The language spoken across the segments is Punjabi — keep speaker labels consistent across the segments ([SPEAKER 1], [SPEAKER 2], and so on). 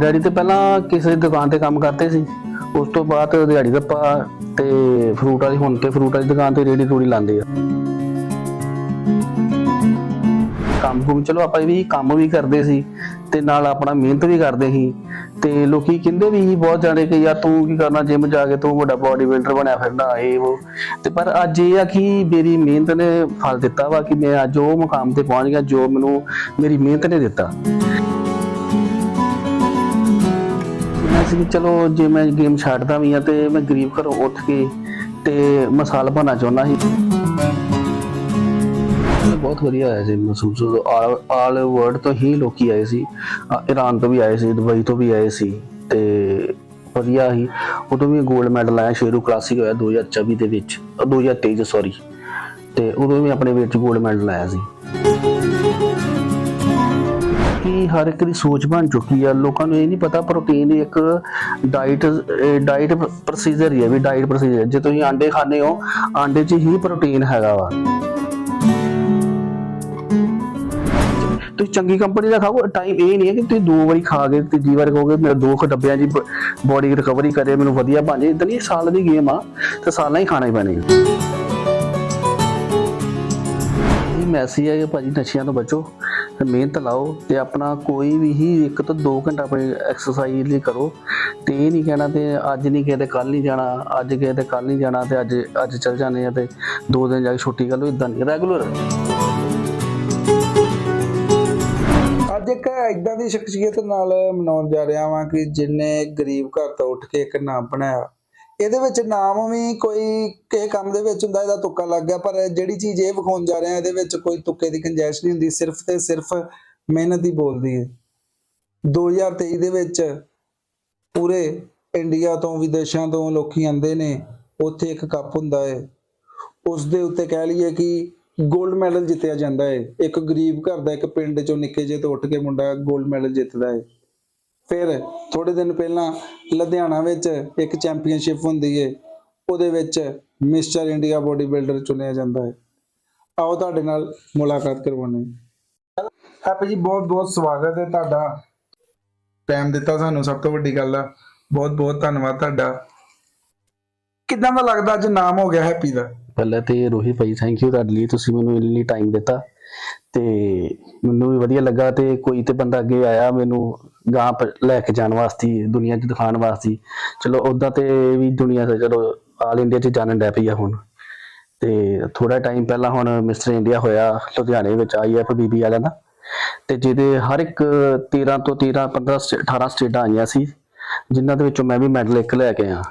[SPEAKER 1] ਡੈਡੀ ਤੇ ਪਹਿਲਾਂ ਕਿਸੇ ਦੁਕਾਨ ਤੇ ਕੰਮ ਕਰਦੇ ਸੀ। ਉਸ ਤੋਂ ਬਾਅਦ ਦਿਹਾੜੀ ਦੱਪਾ ਤੇ ਫਰੂਟ ਵਾਲੀ, ਹੁਣ ਤੇ ਫਰੂਟ ਵਾਲੀ ਦੁਕਾਨ ਤੇ ਰੇੜੀ ਰੂੜੀ ਲਾਉਂਦੇ ਆ। ਕੰਮ ਕੁਮ ਚਲੋ ਆਪਾਂ ਵੀ ਕੰਮ ਵੀ ਕਰਦੇ ਸੀ ਤੇ ਨਾਲ ਆਪਣਾ ਮਿਹਨਤ ਵੀ ਕਰਦੇ ਸੀ। ਤੇ ਲੋਕੀ ਕਹਿੰਦੇ ਵੀ ਸੀ ਬਹੁਤ ਜਾਣੇ ਕਿ ਯਾਰ ਤੂੰ ਕੀ ਕਰਨਾ ਜਿਮ ਜਾ ਕੇ ਤੂੰ ਵੱਡਾ ਬਾਡੀ ਬਿਲਡਰ ਬਣਿਆ ਫਿਰਦਾ ਇਹ ਉਹ ਤੇ ਪਰ ਅੱਜ ਇਹ ਆ ਕਿ ਮੇਰੀ ਮਿਹਨਤ ਨੇ ਫਲ ਦਿੱਤਾ ਵਾ ਕਿ ਮੈਂ ਅੱਜ ਉਹ ਮੁਕਾਮ ਤੇ ਪਹੁੰਚ ਗਿਆ ਜੋ ਮੈਨੂੰ, ਮੇਰੀ ਮਿਹਨਤ ਨੇ ਦਿੱਤਾ। ਸੀ ਕਿ ਚਲੋ ਜੇ ਮੈਂ ਗੇਮ ਛੱਡਦਾ ਵੀ ਆ ਤੇ ਮੈਂ ਗਰੀਬ ਘਰੋਂ ਉੱਠ ਕੇ ਤੇ ਮਸਾਲ ਬਣਾ ਚਾਹੁੰਦਾ ਸੀ। ਬਹੁਤ ਵਧੀਆ ਹੋਇਆ ਸੀ ਮਹਿਸੂਸ ਆਲ ਆਲ ਵਰਲਡ ਤੋਂ ਹੀ ਲੋਕੀ ਆਏ ਸੀ। ਅ, ਈਰਾਨ ਤੋਂ ਵੀ ਆਏ ਸੀ ਦੁਬਈ ਤੋਂ ਵੀ ਆਏ ਸੀ ਤੇ ਵਧੀਆ ਹੀ ਉਦੋਂ ਵੀ 골ਡ ਮੈਡਲ ਆਇਆ ਸ਼ੇਰੂ ਕਲਾਸਿਕ ਹੋਇਆ 2024 ਦੇ ਵਿੱਚ ਅ, 2023 ਸੌਰੀ ਤੇ ਉਦੋਂ ਵੀ ਆਪਣੇ ਵਿੱਚ 골ਡ ਮੈਡਲ ਆਇਆ ਸੀ। ਕਿ ਹਰ ਇੱਕ ਦੀ ਸੋਚ ਬਣ ਚੁੱਕੀ ਆ। ਲੋਕਾਂ ਨੂੰ ਇਹ ਨਹੀਂ ਪਤਾ ਪ੍ਰੋਟੀਨ ਇੱਕ ਡਾਈਟ ਡਾਈਟ ਪ੍ਰੋਸੀਜਰ ਹੀ ਹੈ ਵੀ ਡਾਈਟ ਪ੍ਰੋਸੀਜਰ ਜੇ ਤੁਸੀਂ ਆਂਡੇ ਖਾਂਦੇ ਹੋ, ਆਂਡੇ 'ਚ ਹੀ ਪ੍ਰੋਟੀਨ ਹੈਗਾ ਵਾ। ਤੁਸੀਂ ਚੰਗੀ ਕੰਪਨੀ ਦਾ ਖਾਓ ਟਾਈਮ ਇਹ ਨਹੀਂ ਹੈ ਕਿ ਤੁਸੀਂ ਦੋ ਵਾਰੀ ਖਾ ਕੇ ਤੀਜੀ ਵਾਰ ਕਹੋਗੇ ਮੇਰਾ ਦੋ ਕੁ ਡੱਬਿਆਂ ਦੀ ਬੋਡੀ ਰਿਕਵਰੀ ਕਰੇ, ਮੈਨੂੰ ਵਧੀਆ ਬਣ ਜਾਏ। ਇਦਾਂ ਨਹੀਂ ਸਾਲ ਦੀ ਗੇਮ ਆ, ਤੇ ਸਾਲਾਂ ਹੀ ਖਾਣਾ ਹੀ ਪੈਣੀ ਮੈਸੇਜ ਹੈ ਕਿ ਭਾਜੀ ਨਸ਼ਿਆਂ ਤੋਂ ਬਚੋ ਤੇ ਮਿਹਨਤ ਲਾਓ ਤੇ ਆਪਣਾ ਕੋਈ ਵੀ ਹੀ ਇੱਕ ਤੋਂ 2 ਘੰਟਾ ਆਪਣੀ ਐਕਸਰਸਾਈਜ਼ ਲਈ ਕਰੋ। ਤੇ ਇਹ ਨਹੀਂ ਕਹਿਣਾ ਤੇ ਅੱਜ ਨਹੀਂ ਗਏ ਤੇ ਕੱਲ ਨਹੀਂ ਜਾਣਾ, ਅੱਜ ਗਏ ਤੇ ਕੱਲ ਨਹੀਂ ਜਾਣਾ ਤੇ ਅੱਜ ਅੱਜ ਚੱਲ ਜਾਂਦੇ ਆ ਤੇ ਦੋ ਦਿਨ ਜਾ ਕੇ ਛੁੱਟੀ ਕਰ ਲਓ ਇਦਾਂ ਨਹੀਂ ਰੈਗੂਲਰ
[SPEAKER 2] ਅੱਜ ਇੱਕ ਇਦਾਂ ਦੀ ਸ਼ਖਸੀਅਤ ਨਾਲ ਮਨਾਉਣ ਜਾ ਰਿਹਾ ਵਾਂ ਕਿ ਜਿਨੇ ਗਰੀਬ ਘਰ ਤੋਂ ਉੱਠ ਕੇ ਇੱਕ ਨਾਮ ਬਣਾਇਆ। ਇਹਦੇ ਵਿੱਚ ਨਾਮ ਵੀ ਕੋਈ ਕਿਸੇ ਕੰਮ ਦੇ ਵਿੱਚ ਹੁੰਦਾ, ਇਹਦਾ ਤੁੱਕਾ ਲੱਗ ਗਿਆ, ਪਰ ਜਿਹੜੀ ਚੀਜ਼ ਇਹ ਵਿਖਾਉਣ ਜਾ ਰਿਹਾ, ਇਹਦੇ ਵਿੱਚ ਕੋਈ ਤੁੱਕੇ ਦੀ ਗੁੰਜਾਇਸ਼ ਨਹੀਂ ਹੁੰਦੀ, ਸਿਰਫ ਤੇ ਸਿਰਫ ਮਿਹਨਤ ਹੀ ਬੋਲਦੀ ਹੈ। 2023 ਦੇ ਵਿੱਚ ਪੂਰੇ ਇੰਡੀਆ ਤੋਂ, ਵਿਦੇਸ਼ਾਂ ਤੋਂ ਲੋਕੀ ਆਉਂਦੇ ਨੇ, ਉੱਥੇ ਇੱਕ ਕੱਪ ਹੁੰਦਾ ਹੈ। ਉਸ ਦੇ ਉੱਤੇ ਕਹਿ ਲਈਏ ਕਿ 골ਡ ਮੈਡਲ ਜਿੱਤਿਆ ਜਾਂਦਾ ਹੈ। ਇੱਕ ਗਰੀਬ ਘਰ ਦਾ ਇੱਕ ਪਿੰਡ ਚੋਂ ਨਿੱਕੇ ਜਿਹੇ ਤੋਂ ਉੱਠ ਕੇ ਮੁੰਡਾ 골ਡ ਮੈਡਲ ਜਿੱਤਦਾ ਹੈ। ਫਿਰ ਥੋੜੇ ਦਿਨ ਪਹਿਲਾਂ ਲੁਧਿਆਣਾ ਵਿੱਚ ਇੱਕ ਚੈਂਪੀਅਨਸ਼ਿਪ ਹੁੰਦੀ ਹੈ ਉਹਦੇ ਵਿੱਚ ਮਿਸਟਰ ਇੰਡੀਆ ਬੋਡੀ ਬਿਲਡਰ ਚੁਣਿਆ ਜਾਂਦਾ ਹੈ ਆਓ ਤੁਹਾਡੇ ਨਾਲ ਮੁਲਾਕਾਤ ਕਰਵਾਉਣੀ ਹੈਪੀ ਜੀ, ਬਹੁਤ ਬਹੁਤ ਸਵਾਗਤ ਹੈ ਤੁਹਾਡਾ। ਟਾਈਮ ਦਿੱਤਾ ਸਾਨੂੰ, ਸਭ ਤੋਂ ਵੱਡੀ ਗੱਲ ਆ। ਬਹੁਤ ਬਹੁਤ ਧੰਨਵਾਦ ਤੁਹਾਡਾ। ਕਿੱਦਾਂ ਦਾ ਲੱਗਦਾ ਅੱਜ ਨਾਮ ਹੋ ਗਿਆ ਹੈਪੀ ਦਾ?
[SPEAKER 1] ਪਹਿਲਾਂ ਤੇ ਰੋਹੀ ਭਾਈ ਥੈਂਕ ਯੂ ਤੁਹਾਡੇ ਲਈ। ਤੁਸੀਂ ਮੈਨੂੰ ਇੰਨੀ ਟਾਈਮ ਦਿੱਤਾ। ਤੇ ਮੈਨੂੰ ਵੀ ਵਧੀਆ ਲੱਗਾ ਤੇ ਕੋਈ ਤੇ ਬੰਦਾ ਅੱਗੇ ਆਇਆ ਮੈਨੂੰ ਗਾਂ ਪ- ਲੈ ਕੇ ਜਾਣ ਵਾਸਤੇ, ਦੁਨੀਆ 'ਚ ਦਿਖਾਉਣ ਵਾਸਤੇ। ਚਲੋ ਉਦਾਂ ਤੇ ਵੀ ਦੁਨੀਆ ਤੇ ਚਲੋ ਆਲ ਇੰਡੀਆ 'ਚ ਜਾਣਨ ਡੈ ਪਈ ਆ ਹੁਣ। ਤੇ ਥੋੜਾ ਟਾਈਮ ਪਹਿਲਾਂ ਹੁਣ ਮਿਸਟਰ ਇੰਡੀਆ ਹੋਇਆ, ਲੁਧਿਆਣੇ ਵਿੱਚ ਆਈਐਫ ਬੀਬੀ ਵਾਲਿਆਂ ਦਾ। ਤੇ ਜਿਹਦੇ ਹਰ ਇੱਕ 13 ਤੋਂ 13 15 ਸਟੇ- 18 ਸਟੇਟਾਂ ਆਈਆਂ ਸੀ, ਜਿਨ੍ਹਾਂ ਦੇ ਵਿੱਚੋਂ ਮੈਂ ਵੀ ਮੈਡਲ ਇੱਕ ਲੈ ਕੇ ਆਇਆ।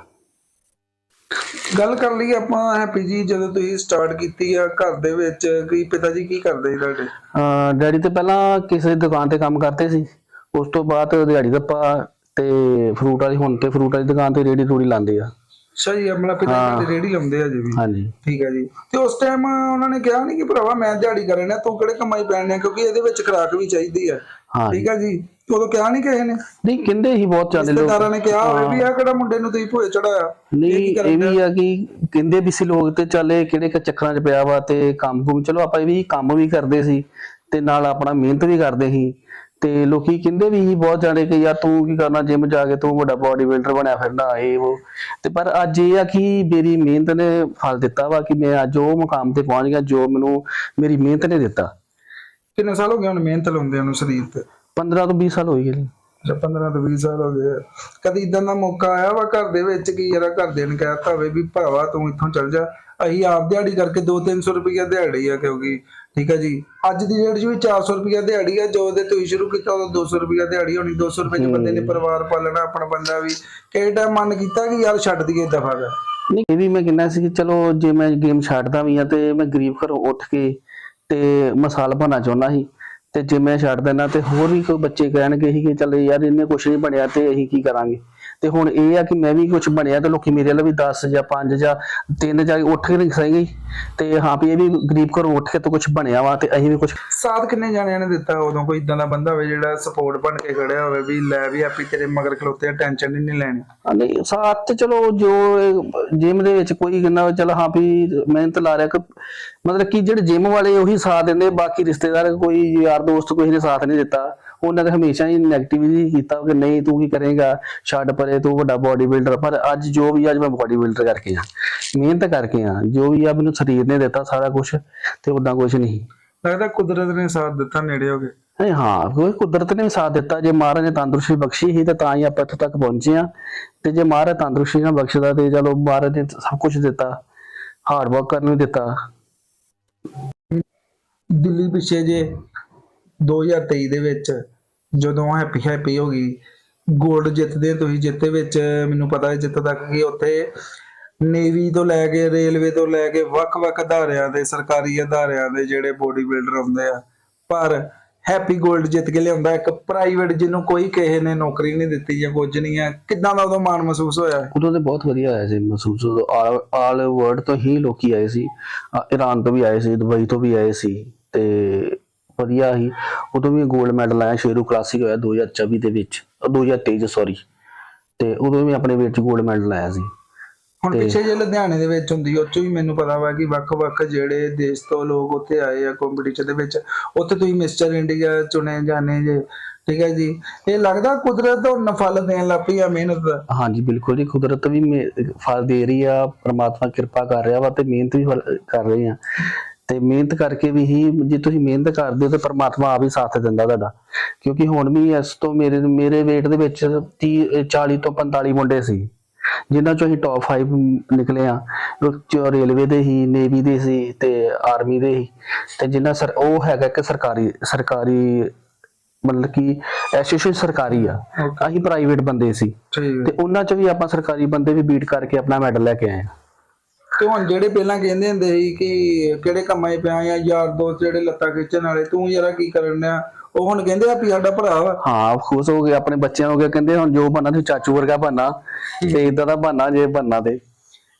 [SPEAKER 2] ਗੱਲ ਕਰ ਲਈ ਆਪਾਂ ਹੈਪੀ ਜੀ ਜਦੋਂ ਤੁਸੀਂ ਸਟਾਰਟ ਕੀਤੀ ਆ ਘਰ ਦੇ ਵਿੱਚ ਕੀ ਪਿਤਾ ਜੀ ਕੀ ਕਰਦੇ ਸੀ ਤੁਹਾਡੇ?
[SPEAKER 1] ਅਹ ਡੈਡੀ ਤੇ ਪਹਿਲਾਂ ਕਿਸੇ ਦੁਕਾਨ ਤੇ ਕੰਮ ਕਰਦੇ ਸੀ। ਉਸ ਤੋਂ ਬਾਅਦ ਦਿਹਾੜੀ ਦੱਪਾ ਤੇ ਫਰੂਟ ਵਾਲੀ ਹੁਣ ਤੇ ਫਰੂਟ ਵਾਲੀ ਦੁਕਾਨ ਤੇ ਰੇੜੀ ਰੂੜੀ ਲਾਉਂਦੇ ਆ।
[SPEAKER 2] ਅੱਛਾ ਜੀ ਆਪਣਾ ਪਿਤਾ। ਜੀ ਰੇੜੀ ਲਾਉਂਦੇ ਆ ਜੀ ਵੀ।
[SPEAKER 1] ਹਾਂਜੀ।
[SPEAKER 2] ਠੀਕ ਹੈ ਜੀ। ਤੇ ਉਸ ਟਾਈਮ ਉਹਨਾਂ ਨੇ ਕਿਹਾ ਨਹੀਂ ਕਿ ਭਰਾਵਾ ਮੈਂ ਦਿਹਾੜੀ ਕਰਨਾ ਤੂੰ ਕਿਹੜੇ ਕਮਾਈ ਪੈਣੇ ਕਿਉਂਕਿ ਇਹਦੇ ਵਿੱਚ ਖੁਰਾਕ ਵੀ ਚਾਹੀਦੀ ਹੈ
[SPEAKER 1] ਹਾਂ
[SPEAKER 2] ਠੀਕ ਹੈ ਜੀ। ਉਦੋਂ ਕਿਹਾ ਨਹੀਂ ਕਿਸੇ ਨੇ?
[SPEAKER 1] ਨਹੀਂ ਕਹਿੰਦੇ ਹੀ ਬਹੁਤ ਚੱਲਦੇ ਲੋਕ।
[SPEAKER 2] ਰਿਸ਼ਤੇਦਾਰਾਂ ਨੇ ਕਿਹਾ ਹੋਵੇ ਵੀ ਆ ਕਿਹੜਾ ਮੁੰਡੇ ਨੂੰ ਤੁਸੀਂ ਭੋਏ ਚੜਾਇਆ
[SPEAKER 1] ਨਹੀਂ ਇਹ ਵੀ ਆ ਕਿ ਕਹਿੰਦੇ ਵੀ ਸੀ ਲੋਕ ਤੇ ਚੱਲੇ ਕਿਹੜੇ ਕ ਚੱਕਰਾਂ 'ਚ ਪਿਆ ਵਾ ਤੇ ਕੰਮ ਕੁਮ ਚਲੋ ਆਪਾਂ ਇਹ ਵੀ ਕੰਮ ਵੀ ਕਰਦੇ ਸੀ ਤੇ ਨਾਲ ਆਪਣਾ ਮਿਹਨਤ ਵੀ ਕਰਦੇ ਸੀ। ਤੇ ਲੋਕੀ ਕਹਿੰਦੇ ਵੀ ਸੀ ਬਹੁਤ ਜਾਣੇ ਕਿ ਯਾਰ ਤੂੰ ਕੀ ਕਰਨਾ ਜਿਮ ਜਾ ਕੇ ਤੂੰ ਵੱਡਾ ਬਾਡੀ ਬਿਲਡਰ ਬਣਿਆ ਫਿਰਦਾ ਇਹ ਉਹ ਤੇ ਪਰ ਅੱਜ ਇਹ ਆ ਕਿ ਮੇਰੀ ਮਿਹਨਤ ਨੇ ਫਲ ਦਿੱਤਾ ਵਾ ਕਿ ਮੈਂ ਅੱਜ ਉਹ ਮੁਕਾਮ ਤੇ ਪਹੁੰਚ ਗਿਆ ਜੋ ਮੈਨੂੰ ਮੇਰੀ ਮਿਹਨਤ ਨੇ ਦਿੱਤਾ।
[SPEAKER 2] ਕਿੰਨੇ ਸਾਲ ਹੋ ਗਏ ਹੁਣ ਮਿਹਨਤ ਲਾਉਂਦੇ ਨੂੰ ਸਰੀਰ ਤੇ?
[SPEAKER 1] 15 ਤੋਂ 20 ਸਾਲ ਹੋਈ ਗਏ ਜੀ।
[SPEAKER 2] ਅੱਛਾ 15 ਤੋਂ 20 ਸਾਲ ਹੋ ਗਏ। ਕਦੀ ਇਦਾਂ ਦਾ ਮੌਕਾ ਆਇਆ ਵਾ ਘਰ ਦੇ ਵਿੱਚ ਕਿ ਯਾਰਾ ਘਰਦਿਆਂ ਨੇ ਕਹਿਤਾ ਹੋਵੇ ਵੀ ਭਰਾਵਾ ਤੂੰ ਇੱਥੋਂ ਚੱਲ ਜਾ? ਅਸੀਂ ਆਪ ਦਿਹਾੜੀ ਕਰਕੇ 2-300 ਰੁਪਈਆ ਦਿਹਾੜੀ ਆ ਕਿਉਂਕਿ ਠੀਕ ਹੈ ਜੀ? ਅੱਜ ਦੀ ਡੇਟ 'ਚ ਵੀ 400 ਰੁਪਈਆ ਦਿਹਾੜੀ ਆ ਜੋ ਦੇ ਤੁਸੀਂ ਸ਼ੁਰੂ ਕੀਤਾ ਉਦੋਂ 200 ਰੁਪਈਆ ਦਿਹਾੜੀ ਹੋਣੀ 200 ਰੁਪਏ 'ਚ ਬੰਦੇ ਨੇ ਪਰਿਵਾਰ ਪਾਲਣਾ ਆਪਣਾ ਬੰਦਾ ਵੀ। ਕਿਹੜੇ ਟਾਈਮ ਮਨ ਕੀਤਾ ਕਿ ਯਾਰ ਛੱਡ ਦਈਏ ਦਫਾ ਦਾ
[SPEAKER 1] ਨਹੀਂ ਇਹ ਵੀ ਮੈਂ ਕਹਿੰਦਾ ਸੀ ਕਿ ਚਲੋ ਜੇ ਮੈਂ ਗੇਮ ਛੱਡਦਾ ਵੀ ਆ ਤੇ ਮੈਂ ਗਰੀਬ ਘਰੋਂ ਉੱਠ ਕੇ ਤੇ ਮਸਾਲ ਬਣਾ ਚਾਹੁੰਦਾ ਸੀ। ਤੇ ਜੇ ਮੈਂ ਛੱਡ ਦਿੰਦਾ ਤੇ ਹੋਰ ਵੀ ਕੋਈ ਬੱਚੇ ਕਹਿਣਗੇ ਸੀ ਕਿ ਚੱਲ ਯਾਰ ਇਹਨੇ ਕੁਝ ਨਹੀਂ ਬਣਿਆ ਤੇ ਅਸੀਂ ਕੀ ਕਰਾਂਗੇ? ਤੇ ਹੁਣ ਇਹ ਆ ਕਿ ਮੈਂ ਵੀ ਕੁਝ ਬਣਿਆ ਤੇ ਲੋਕੀ ਮੇਰੇ ਵੱਲ ਵੀ 10 ਜਾਂ 5 ਜਾਂ 3 ਜਾ ਉੱਠ ਕੇ ਨਹੀਂ ਸਹੀ। ਤੇ ਹਾਂ ਵੀ ਇਹ ਵੀ ਗਰੀਬ ਘਰੋਂ ਉੱਠ ਕੇ ਤਾਂ ਕੁਝ ਬਣਿਆ ਵਾ ਤੇ ਅਸੀਂ ਵੀ ਕੁਝ
[SPEAKER 2] ਸਾਥ ਕਿੰਨੇ ਜਾਣਿਆਂ ਨੇ ਦਿੱਤਾ ਉਦੋਂ ਕੋਈ ਇਦਾਂ ਦਾ ਬੰਦਾ ਹੋਵੇ ਜਿਹੜਾ ਸਪੋਰਟ ਬਣ ਕੇ ਖੜਿਆ ਹੋਵੇ ਵੀ ਲੈ ਵੀ ਹੈਪੀ ਤੇਰੇ ਮਗਰ ਖਲੋਤੇ ਟੈਨਸ਼ਨ ਨਹੀਂ ਲੈਣੀ।
[SPEAKER 1] ਨਹੀਂ ਸਾਥ ਤੇ ਚਲੋ ਜੋ ਜਿਮ ਦੇ ਵਿੱਚ ਕੋਈ ਕਹਿੰਦਾ ਚਲ ਹਾਂ ਵੀ ਮਿਹਨਤ ਲਾ ਰਿਹਾ ਕਿ ਮਤਲਬ ਕਿ ਜਿਹੜੇ ਜਿਮ ਵਾਲੇ ਉਹੀ ਸਾਥ ਦਿੰਦੇ ਬਾਕੀ ਰਿਸ਼ਤੇਦਾਰ ਕੋਈ ਯਾਰ ਦੋਸਤ ਕੋਈ ਨੇ ਸਾਥ ਨਹੀਂ ਦਿੱਤਾ। ਉਹਨਾਂ ਨੇ ਹਮੇਸ਼ਾ ਹੀ ਨੈਗੇਟਿਵਲੀ ਕੀਤਾ ਕਿ ਨਹੀਂ ਤੂੰ ਕੀ ਕਰੇਗਾ ਛੱਡ ਪਰੇ ਤੂੰ ਵੱਡਾ ਬਾਡੀ ਬਿਲਡਰ ਪਰ ਅੱਜ ਜੋ ਵੀ ਅੱਜ ਮੈਂ ਬਾਡੀ ਬਿਲਡਰ ਕਰਕੇ ਆ। ਮਿਹਨਤ ਕਰਕੇ ਆ। ਜੋ ਵੀ ਆ ਮੈਨੂੰ ਸਰੀਰ ਨੇ ਦਿੱਤਾ ਸਾਰਾ ਕੁਝ ਤੇ ਉਦਾਂ ਕੁਝ ਨਹੀਂ।
[SPEAKER 2] ਲੱਗਦਾ ਕੁਦਰਤ ਨੇ ਸਾਥ ਦਿੱਤਾ ਨੇੜੇ ਹੋ ਗਏ
[SPEAKER 1] ਨਹੀਂ ਹਾਂ ਕੋਈ ਕੁਦਰਤ ਨੇ ਸਾਥ ਦਿੱਤਾ। ਜੇ ਮਹਾਰਾਜ ਨੇ ਤੰਦਰੁਸਤੀ ਬਖਸ਼ੀ ਸੀ ਤੇ ਤਾਂ ਹੀ ਆਪਾਂ ਇੱਥੇ ਤੱਕ ਪਹੁੰਚੇ ਆ ਤੇ ਜੇ ਮਹਾਰਾਜ ਤੰਦਰੁਸਤੀ ਨਾ ਬਖਸ਼ਦਾ ਤੇ ਚਲੋ ਮਹਾਰਾਜ ਨੇ ਸਭ ਕੁਝ ਦਿੱਤਾ। ਹਾਰਡ ਵਰਕ ਕਰਨ ਨੂੰ ਦਿੱਤਾ।
[SPEAKER 2] ਦਿੱਲੀ ਪਿੱਛੇ ਜੇ 2023 ਦੇ ਵਿੱਚ ਜਦੋਂ ਹੈਪੀ ਹੈਪੀ ਹੋ ਗਈ 골ਡ ਜਿੱਤਦੇ ਤੁਸੀਂ ਜਿੱਤੇ ਵਿੱਚ ਮੈਨੂੰ ਪਤਾ ਹੈ ਜਿੱਤ ਤੱਕ ਕਿ ਉੱਥੇ ਨੇਵੀ ਤੋਂ ਲੈ ਕੇ ਰੇਲਵੇ ਤੋਂ ਲੈ ਕੇ ਵੱਖ-ਵੱਖ ਅਦਾਰਿਆਂ ਦੇ ਸਰਕਾਰੀ ਅਦਾਰਿਆਂ ਦੇ ਜਿਹੜੇ ਬੋਡੀ ਬਿਲਡਰ ਹੁੰਦੇ ਆ ਪਰ ਹੈਪੀ 골ਡ ਜਿੱਤ ਕੇ ਲਿਆਉਂਦਾ ਇੱਕ ਪ੍ਰਾਈਵੇਟ ਜਿਹਨੂੰ ਕੋਈ ਕਿਸੇ ਨੇ ਨੌਕਰੀ ਨਹੀਂ ਦਿੱਤੀ ਜਾਂ ਕੁਝ ਨਹੀਂ ਆ ਕਿੱਦਾਂ ਦਾ ਉਦੋਂ ਮਾਣ ਮਹਿਸੂਸ ਹੋਇਆ?
[SPEAKER 1] ਉਦੋਂ ਤੇ ਬਹੁਤ ਵਧੀਆ ਹੋਇਆ ਸੀ ਮਹਿਸੂਸ ਆਲ ਵਰਲਡ ਤੋਂ ਹੀ ਲੋਕੀ ਆਏ ਸੀ ਅ, ਈਰਾਨ ਤੋਂ ਵੀ ਆਏ ਸੀ ਦੁਬਈ ਤੋਂ ਵੀ ਆਏ ਸੀ ਤੇ ਵਧੀਆ ਹੀ ਉਦੋਂ ਵੀ 골ਡ ਮੈਡਲ ਆਇਆ ਸ਼ੇਰੂ ਕਲਾਸਿਕ ਹੋਇਆ 2024 ਦੇ ਵਿੱਚ ਅ, 2023 ਸੌਰੀ ਤੇ ਉਦੋਂ ਵੀ ਆਪਣੇ ਵਿੱਚ 골ਡ ਮੈਡਲ ਆਇਆ ਸੀ।
[SPEAKER 2] ਹੁਣ
[SPEAKER 1] ਤੇ-
[SPEAKER 2] ਪਿੱਛੇ ਜੇ ਲੁਧਿਆਣੇ ਦੇ ਵਿੱਚ ਹੁੰਦੀ ਉਹ 'ਚੋਂ ਵੀ ਮੈਨੂੰ ਪਤਾ ਵਾ ਕਿ ਵੱਖ-ਵੱਖ ਜਿਹੜੇ ਦੇਸ਼ ਤੋਂ ਲੋਕ ਉੱਥੇ ਆਏ ਆ ਕੰਪੀਟੀਸ਼ਨ ਦੇ ਵਿੱਚ ਉੱਥੇ ਤੁਸੀਂ ਮਿਸਟਰ ਇੰਡੀਆ ਚੁਣੇ ਜਾਣੇ ਜੇ ਠੀਕ ਹੈ ਜੀ। ਇਹ ਲੱਗਦਾ ਕੁਦਰਤ ਹੁਣ ਫਲ ਦੇਣ ਲੱਗ ਪਈ ਆ ਮਿਹਨਤ ਦਾ।
[SPEAKER 1] ਹਾਂਜੀ ਬਿਲਕੁਲ ਜੀ ਕੁਦਰਤ ਵੀ ਫਲ ਦੇ ਰਹੀ ਆ ਪ੍ਰਮਾਤਮਾ ਕਿਰਪਾ ਕਰ ਰਿਹਾ ਵਾ ਤੇ ਮਿਹਨਤ ਵੀ ਕਰ ਰਹੇ ਆ। ਤੇ ਮਿਹਨਤ ਕਰਕੇ ਵੀ ਹੀ ਜੇ ਤੁਸੀਂ ਮਿਹਨਤ ਕਰਦੇ ਹੋ ਤੇ ਪ੍ਰਮਾਤਮਾ ਆਪ ਹੀ ਸਾਥ ਦਿੰਦਾ ਤੁਹਾਡਾ। ਕਿਉਂਕਿ ਹੁਣ ਵੀ ਇਸ ਤੋਂ ਮੇਰੇ ਮੇਰੇ ਵੇਟ ਦੇ ਵਿੱਚ 30 40 ਤੋਂ 45 ਮੁੰਡੇ ਸੀ ਜਿਨ੍ਹਾਂ ਚੋਂ ਅਸੀਂ ਟੌਪ 5 ਨਿਕਲੇ ਆ ਰੇਲਵੇ ਦੇ ਹੀ ਨੇਵੀ ਦੇ ਸੀ ਤੇ ਆਰਮੀ ਦੇ ਹੀ। ਤੇ ਜਿਨ੍ਹਾਂ ਸਰ ਉਹ ਹੈਗਾ ਕਿ ਸਰਕਾਰੀ ਸਰਕਾਰੀ ਮਤਲਬ ਕਿ ਐਸੋਸੀਏਸ਼ਨ ਸਰਕਾਰੀ ਆ. ਅਸੀਂ ਪ੍ਰਾਈਵੇਟ ਬੰਦੇ ਸੀ। ਤੇ ਉਹਨਾਂ ਚ ਵੀ ਆਪਾਂ ਸਰਕਾਰੀ ਬੰਦੇ ਵੀ ਬੀਟ ਕਰਕੇ ਆਪਣਾ ਮੈਡਲ ਲੈ ਕੇ ਆਏ ਆ
[SPEAKER 2] ਤੇ ਹੁਣ ਜਿਹੜੇ ਪਹਿਲਾਂ ਕਹਿੰਦੇ ਹੁੰਦੇ ਸੀ ਕਿ ਕਿਹੜੇ ਕੰਮਾਂ 'ਚ ਪਿਆ ਆ ਯਾਰ ਦੋਸਤ ਜਿਹੜੇ ਲੱਤਾਂ ਖਿੱਚਣ ਵਾਲੇ ਤੂੰ ਯਾਰਾ ਕੀ ਕਰਨ ਡਿਆ? ਉਹ ਹੁਣ ਕਹਿੰਦੇ ਆ ਵੀ ਸਾਡਾ ਭਰਾ ਵਾ।
[SPEAKER 1] ਹਾਂ ਖੁਸ਼ ਹੋ ਗਏ ਆਪਣੇ ਬੱਚਿਆਂ ਹੋ ਗਏ ਕਹਿੰਦੇ ਹੁਣ ਜੋ ਬੰਨਾ ਤੁਸੀਂ ਚਾਚੂ ਵਰਗਾ ਬੰਨਾ ਤੇ ਇਦਾਂ ਦਾ ਬੰਨਾ ਜੇ ਬੰਨਾ ਤੇ।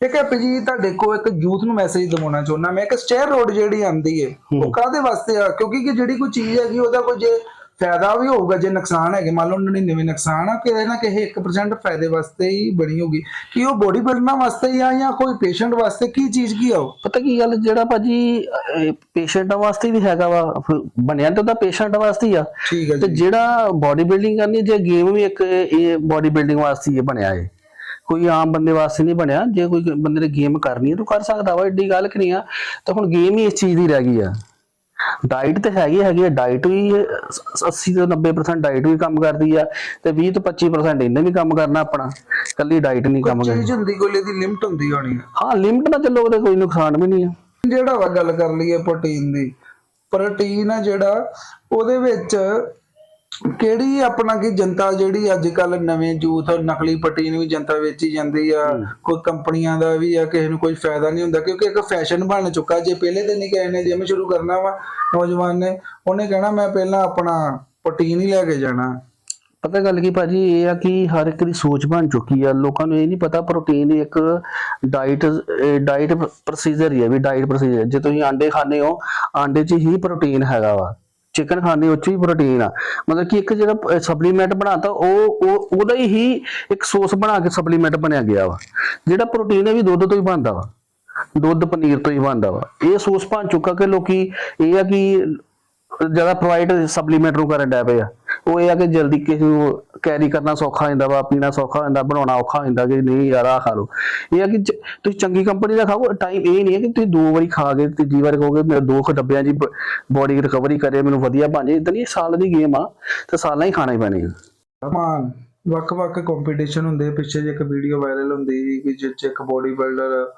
[SPEAKER 2] ਇੱਕ ਹੈ ਜੀ ਤੁਹਾਡੇ ਕੋਲ ਇੱਕ ਯੂਥ ਨੂੰ ਮੈਸੇਜ ਦਵਾਉਣਾ ਚਾਹੁੰਦਾ ਮੈਂ ਕਿ ਸਟੇਅਰ ਰੋਡ ਜਿਹੜੀ ਆਂਦੀ ਏ ਉਹ ਕਾਦੇ ਵਾਸਤੇ ਆ? ਕਿਉਂਕਿ ਕਿ ਜਿਹੜੀ ਕੋਈ ਚੀਜ਼ ਹੈਗੀ ਉਹਦਾ ਕੋਈ ਜੇ ਫਾਇਦਾ ਵੀ ਹੋਊਗਾ ਜੇ ਨੁਕਸਾਨ ਹੈਗੇ ਮੰਨ ਲਓ 99 ਨੁਕਸਾਨ ਆ ਕਿਸੇ ਨਾ ਕਿਸੇ 1% ਫਾਇਦੇ ਵਾਸਤੇ ਹੀ ਬਣੀ ਹੋਗੀ ਕਿ ਉਹ ਬੋਡੀ ਬਿਲਡਰਾਂ ਵਾਸਤੇ ਹੀ ਆ ਜਾਂ ਕੋਈ ਪੇਸ਼ੈਂਟ ਵਾਸਤੇ? ਕੀ ਚੀਜ਼ ਕੀ ਆ ਉਹ?
[SPEAKER 1] ਪਤਾ ਕੀ ਗੱਲ ਜਿਹੜਾ ਭਾਜੀ ਪੇਸ਼ੈਂਟਾਂ ਵਾਸਤੇ ਵੀ ਹੈਗਾ ਵਾ ਬਣਿਆ ਤਾਂ ਉਹਦਾ ਪੇਸ਼ੈਂਟ ਵਾਸਤੇ ਹੀ ਆ।
[SPEAKER 2] ਠੀਕ ਹੈ
[SPEAKER 1] ਤੇ ਜਿਹੜਾ ਬਾਡੀ ਬਿਲਡਿੰਗ ਕਰਨੀ ਜੇ ਗੇਮ ਵੀ ਇੱਕ ਇਹ ਬਾਡੀ ਬਿਲਡਿੰਗ ਵਾਸਤੇ ਹੀ ਬਣਿਆ ਹੈ ਕੋਈ ਆਮ ਬੰਦੇ ਵਾਸਤੇ ਨਹੀਂ ਬਣਿਆ ਜੇ ਕੋਈ ਬੰਦੇ ਨੇ ਗੇਮ ਕਰਨੀ ਹੈ ਤਾਂ ਕਰ ਸਕਦਾ ਵਾ ਏਡੀ ਗੱਲ ਕਿ ਨਹੀਂ ਆ। ਤਾਂ ਹੁਣ ਗੇਮ ਹੀ ਇਸ ਚੀਜ਼ ਦੀ ਰਹਿ ਗਈ ਆ। ਡਾਈਟ ਤੇ ਹੈਗੀ ਹੈਗੀ ਡਾਈਟ ਵੀ 80 ਤੋਂ 90% ਡਾਈਟ ਵੀ ਕੰਮ ਕਰਦੀ ਆ ਤੇ 20 ਤੋਂ 25% ਇਹਨੇ ਵੀ ਕੰਮ ਕਰਨਾ ਆਪਣਾ ਕੱਲੀ ਡਾਈਟ ਨਹੀਂ ਕੰਮ ਕਰਨੀ।
[SPEAKER 2] ਚੀਜ਼ ਹੁੰਦੀ ਕੋਈ ਇਹਦੀ ਲਿਮਟ ਹੁੰਦੀ ਹੋਣੀ
[SPEAKER 1] ਹਾਂ ਲਿਮਟ ਨਾਲ ਚੱਲੋ ਉਹਦੇ ਕੋਈ ਨੁਕਸਾਨ ਵੀ ਨਹੀਂ ਆ।
[SPEAKER 2] ਜਿਹੜਾ ਵਾ ਗੱਲ ਕਰ ਲਈਏ ਪ੍ਰੋਟੀਨ ਦੀ ਪ੍ਰੋਟੀਨ ਆ ਜਿਹੜਾ ਉਹਦੇ ਵਿੱਚ ਕਿਹੜੀ ਆਪਣਾ ਕੀ ਜਨਤਾ ਜਿਹੜੀ ਅੱਜ ਕੱਲ ਨਵੇਂ ਯੂਥ ਨਕਲੀ ਪ੍ਰੋਟੀਨ ਵੀ ਜਨਤਾ ਵੇਚੀ ਜਾਂਦੀ ਆ ਕੋਈ ਕੰਪਨੀਆਂ ਦਾ ਵੀ ਆ ਕਿਸੇ ਨੂੰ ਕੋਈ ਫਾਇਦਾ ਨਹੀਂ ਹੁੰਦਾ ਕਿਉਂਕਿ ਇੱਕ ਫੈਸ਼ਨ ਬਣ ਚੁੱਕਾ ਜੇ ਪਹਿਲੇ ਦਿਨ ਹੀ ਕਿਸੇ ਨੇ ਜਿਮ ਸ਼ੁਰੂ ਕਰਨਾ ਵਾ ਨੌਜਵਾਨ ਨੇ ਉਹਨੇ ਕਹਿਣਾ ਮੈਂ ਪਹਿਲਾਂ ਆਪਣਾ ਪ੍ਰੋਟੀਨ ਹੀ ਲੈ ਕੇ ਜਾਣਾ।
[SPEAKER 1] ਪਤਾ ਗੱਲ ਕੀ ਭਾਜੀ ਇਹ ਆ ਕਿ ਹਰ ਇੱਕ ਦੀ ਸੋਚ ਬਣ ਚੁੱਕੀ ਆ ਲੋਕਾਂ ਨੂੰ ਇਹ ਨਹੀਂ ਪਤਾ ਪ੍ਰੋਟੀਨ ਇੱਕ ਡਾਈਟ ਡਾਈਟ ਪ੍ਰੋਸੀਜਰ ਹੀ ਹੈ ਵੀ ਡਾਈਟ ਪ੍ਰੋਸੀਜਰ ਜੇ ਤੁਸੀਂ ਆਂਡੇ ਖਾਂਦੇ ਹੋ ਆਂਡੇ 'ਚ ਹੀ ਪ੍ਰੋਟੀਨ ਹੈਗਾ ਵਾ। ਚਿਕਨ ਖਾਂਦੇ ਹੋ ਉਹ ਵੀ ਪ੍ਰੋਟੀਨ ਆ। ਮਤਲਬ ਕਿ ਇੱਕ ਜਿਹੜਾ ਸਪਲੀਮੈਂਟ ਬਣਾਤਾ, ਉਹ ਉਹ, ਉਹਦਾ ਹੀ ਇੱਕ ਸੋਸ ਬਣਾ ਕੇ ਸਪਲੀਮੈਂਟ ਬਣਿਆ ਗਿਆ ਵਾ। ਜਿਹੜਾ ਪ੍ਰੋਟੀਨ ਹੈ ਵੀ ਦੁੱਧ ਤੋਂ ਹੀ ਬਣਦਾ ਵਾ। ਦੁੱਧ ਪਨੀਰ ਤੋਂ ਹੀ ਬਣਦਾ ਵਾ। ਇਹ ਸੋਸ ਬਣ ਚੁੱਕਾ ਕਿ ਲੋਕੀ, ਇਹ ਆ ਕਿ ਜ਼ਿਆਦਾ ਪ੍ਰੋਵਾਈਡ ਸਪਲੀਮੈਂਟ ਨੂੰ ਕਰਨ ਡੈ ਪਏ ਆ। ਉਹ ਇਹ ਆ ਕਿ ਜਲਦੀ ਕਿਸੇ ਨੂੰ ਕੈਰੀ ਕਰਨਾ ਸੌਖਾ ਹੋ ਵਾ ਪੀਣਾ ਸੌਖਾ ਹੋ ਬਣਾਉਣਾ ਔਖਾ ਹੋ ਕਿ ਨਹੀਂ ਯਾਰ ਆ ਖਾ ਲਓ। ਇਹ ਆ ਕਿ ਤੁਸੀਂ ਚੰਗੀ ਕੰਪਨੀ ਦਾ ਖਾਓ ਟਾਈਮ ਇਹ ਨਹੀਂ ਹੈ ਕਿ ਤੁਸੀਂ ਦੋ ਵਾਰੀ ਖਾ ਕੇ ਤੀਜੀ ਵਾਰ ਕਹੋਗੇ, ਮੇਰੇ ਦੋ ਕੁ ਡੱਬਿਆਂ ਦੀ ਬੋਡੀ ਰਿਕਵਰੀ ਕਰੇ, ਮੈਨੂੰ ਵਧੀਆ ਬਣ ਜੇ ਇਦਾਂ ਨਹੀਂ ਸਾਲ ਦੀ ਗੇਮ ਆ, ਤੇ ਸਾਲਾਂ ਹੀ ਖਾਣਾ ਹੀ ਪੈਣੀ ਆ।
[SPEAKER 2] ਵੱਖ-ਵੱਖ ਕੰਪੀਟੀਸ਼ਨ ਹੁੰਦੇ ਪਿੱਛੇ ਜੇ ਇੱਕ ਵੀਡੀਓ ਵਾਇਰਲ ਹੁੰਦੀ ਸੀ ਕਿ ਜਿਸ ਇੱਕ ਬੋਡੀ ਬਿਲਡਰ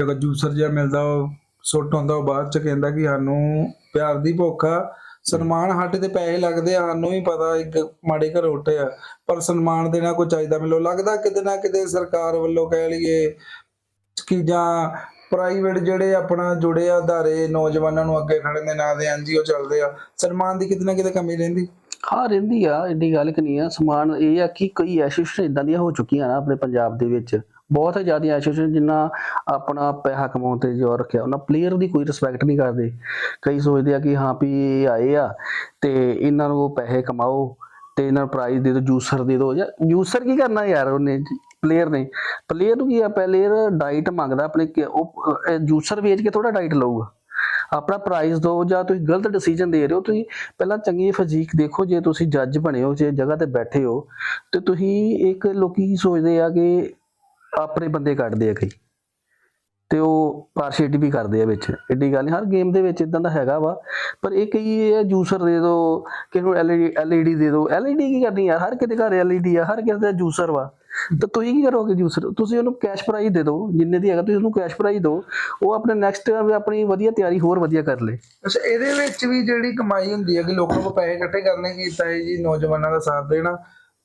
[SPEAKER 2] ਇੱਕ ਜੂਸਰ ਜਿਹਾ ਮਿਲਦਾ, ਉਹ ਸੁੱਟ ਹੁੰਦਾ ਉਹ ਬਾਅਦ ਚ ਕਹਿੰਦਾ ਕਿ ਸਾਨੂੰ ਪਿਆਰ ਦੀ ਭੁੱਖ ਆ ਸਨਮਾਨ ਸਾਡੇ ਤੇ ਪੈਸੇ ਲੱਗਦੇ ਆ, ਸਾਨੂੰ ਵੀ ਪਤਾ ਇੱਕ ਮਾੜੇ ਘਰ ਉੱਠੇ ਪਰ ਸਨਮਾਨ ਦੇਣਾ ਕੋਈ ਚਾਹੀਦਾ ਮੈਨੂੰ ਲੱਗਦਾ ਕਿਤੇ ਨਾ ਕਿਤੇ ਸਰਕਾਰ ਵੱਲੋਂ ਕਹਿ ਲਈਏ ਕਿ ਜਾਂ ਪ੍ਰਾਈਵੇਟ ਜਿਹੜੇ ਆਪਣਾ ਜੁੜੇ ਆ ਅਦਾਰੇ, ਨੌਜਵਾਨਾਂ ਨੂੰ ਅੱਗੇ ਖੜਨ ਦੇ ਨਾਂ ਦੇ ਐਨਜੀਓ ਚੱਲਦੇ ਆ, ਸਨਮਾਨ ਦੀ ਕਿਤੇ ਨਾ ਕਿਤੇ ਕਮੀ ਰਹਿੰਦੀ।
[SPEAKER 1] ਹਾਂ, ਰਹਿੰਦੀ ਆ ਏਡੀ ਗੱਲ ਕਿ ਨਹੀਂ ਆ ਸਮਾਨ ਇਹ ਆ ਕਿ ਕਈ ਐਸੋਸੀਏਸ਼ਨ ਇਦਾਂ ਦੀਆਂ ਹੋ ਚੁੱਕੀਆਂ ਨਾ ਆਪਣੇ ਪੰਜਾਬ ਦੇ ਵਿੱਚ। ਬਹੁਤ ਜ਼ਿਆਦਾ ਐਸੋਸੀਏਸ਼ਨ ਜਿੰਨਾ ਆਪਣਾ ਪੈਸਾ ਕਮਾਉਣ ਤੇ ਜ਼ੋਰ ਰੱਖਿਆ। ਉਹਨਾਂ ਪਲੇਅਰ ਦੀ ਕੋਈ ਰਿਸਪੈਕਟ ਨਹੀਂ ਕਰਦੇ। ਕਈ ਸੋਚਦੇ ਆ ਕਿ ਹਾਂ ਵੀ ਇਹ ਆਏ ਆ ਤੇ ਇਹਨਾਂ ਨੂੰ ਪੈਸੇ ਕਮਾਓ ਤੇ ਇਹਨਾਂ ਨੂੰ ਪ੍ਰਾਈਜ਼ ਦੇ ਦਿਓ ਜੂਸਰ ਦੇ ਦਿਓ ਜਾਂ ਜੂਸਰ ਕੀ ਕਰਨਾ ਯਾਰ ਉਹਨੇ ਪਲੇਅਰ ਨੇ। ਪਲੇਅਰ ਨੂੰ ਕੀ ਆ ਪਲੇਅਰ ਡਾਈਟ ਮੰਗਦਾ ਆਪਣੇ ਉਹ ਜੂਸਰ ਵੇਚ ਕੇ ਥੋੜਾ ਡਾਈਟ ਲਊਗਾ। ਆਪਣਾ ਪ੍ਰਾਈਜ਼ ਦਿਓ ਜਾਂ ਤੁਸੀਂ ਗਲਤ ਡਿਸੀਜਨ ਦੇ ਰਹੇ ਹੋ, ਤੁਸੀਂ ਪਹਿਲਾਂ ਚੰਗੀ ਫਜ਼ੀਕ ਦੇਖੋ, ਜੇ ਤੁਸੀਂ ਜੱਜ ਬਣੇ ਹੋ, ਜੇ ਜਗ੍ਹਾ ਤੇ ਬੈਠੇ ਹੋ, ਤੇ ਤੁਸੀਂ ਇੱਕ ਲੋਕੀ ਕੀ ਸੋਚਦੇ ਆ ਕਿ ਆਪਣੇ ਬੰਦੇ ਕੱਢਦੇ ਆ ਕਈ। ਤੇ ਉਹ ਪਾਰਸ਼ੀਟੀ ਵੀ ਕਰਦੇ ਆ ਵਿੱਚ। ਏਡੀ ਗੱਲ ਨਹੀਂ ਹਰ ਗੇਮ ਦੇ ਵਿੱਚ ਇਦਾਂ ਦਾ ਹੈਗਾ ਵਾ। ਪਰ ਇਹ ਕਈ ਇਹ ਜੂਸਰ ਦੇ ਦਿਓ ਕਿਸੇ ਨੂੰ ਐਲਈਡੀ ਦੇ ਦਿਓ ਐਲਈਡੀ ਕੀ ਕਰਨੀ ਯਾਰ ਹਰ ਕਿਤੇ ਘਰ ਐਲਈਡੀ ਆ, ਹਰ ਕਿਸੇ ਦਾ ਜੂਸਰ ਵਾ। ਤਾਂ ਤੁਸੀਂ ਕੀ ਕਰੋਗੇ ਜੂਸਰ ਤੁਸੀਂ ਉਹਨੂੰ ਕੈਸ਼ ਪ੍ਰਾਈਜ਼ ਦੇ ਦਿਓ ਜਿੰਨੇ ਦੀ ਹੈਗਾ ਤੁਸੀਂ ਉਹਨੂੰ ਕੈਸ਼ ਪ੍ਰਾਈਜ਼ ਦਿਓ ਉਹ ਆਪਣੇ ਨੈਕਸਟ ਆਪਣੀ ਵਧੀਆ ਤਿਆਰੀ ਹੋਰ ਵਧੀਆ ਕਰ ਲੇ।
[SPEAKER 2] ਅੱਛਾ, ਇਹਦੇ ਵਿੱਚ ਵੀ ਜਿਹੜੀ ਕਮਾਈ ਹੁੰਦੀ ਹੈ ਕਿ ਲੋਕਾਂ ਕੋਲ ਪੈਸੇ ਇਕੱਠੇ ਕਰਨੇ ਕੀ ਤਾਂ ਇਹ ਜੀ ਨੌਜਵਾਨਾਂ ਦਾ ਸਾਥ ਦੇਣਾ